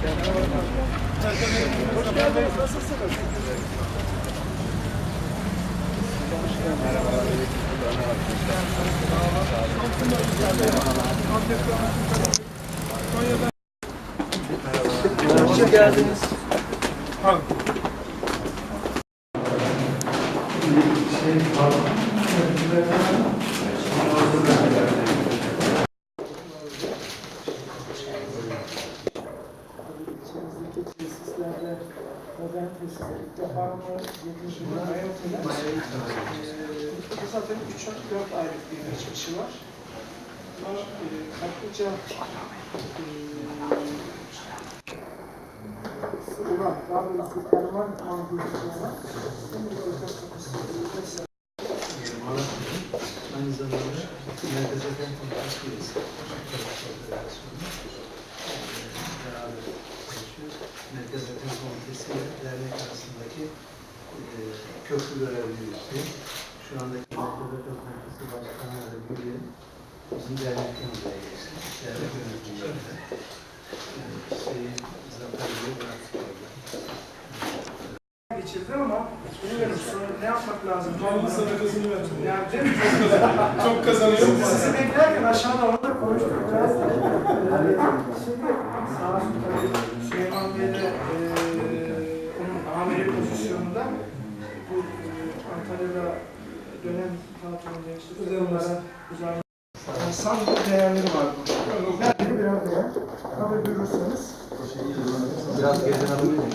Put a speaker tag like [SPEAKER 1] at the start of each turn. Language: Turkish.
[SPEAKER 1] Hoş geldiniz. Nasılsınız? Hoş geldiniz. İçimizdeki modern ilk defa mı yetişimden hayatıyla bu zaten 3-4 aylık bir geçmişi var. Ama e, kaplıca e, sıvılar, daha doğrusu termal mantıklı kapasitesi
[SPEAKER 2] Aynı zamanda Merkez Efendim Konferans köprü görevlisi. Şu andaki Merkez Başkanı ve Gülü'ye bizim dernek yanında geçti. Dernek yöneticilerinde. E, Şeyi Zafer Bey'e bıraktık
[SPEAKER 1] geçirdim ama bilmiyorum sonra ne yapmak lazım?
[SPEAKER 3] Canlı sadakasını verdim.
[SPEAKER 1] Yani değil mi?
[SPEAKER 3] Çok kazanıyor.
[SPEAKER 1] Sizi beklerken aşağıda orada konuştuk biraz. Ee, Şimdi sağ olsun dönem tatilinde işte onlara uzanma. San değerleri var burada. Belki biraz değer. Kabul buyurursanız.
[SPEAKER 2] Biraz gezin alabilir miyim?